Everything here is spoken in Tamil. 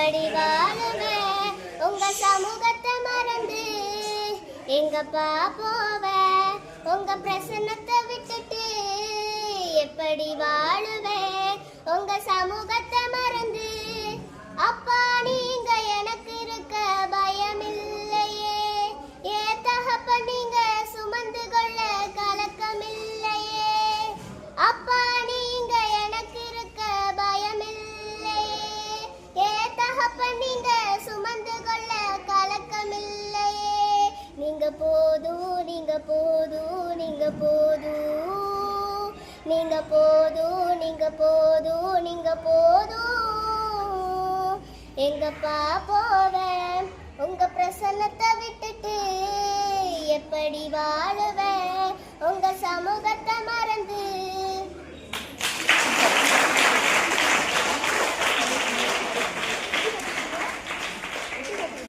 எப்படி வாழுவேன் உங்க சமூகத்தை மறந்து எங்கப்பா போவேன் உங்க பிரசன்னத்தை விட்டுட்டு எப்படி வாழுவேன் போதும் நீங்க போதும் நீங்க போதும் நீங்க போதும் நீங்க போதும் எங்கப்பா போவேன் உங்க பிரசன்னத்தை விட்டுட்டு எப்படி வாழுவேன்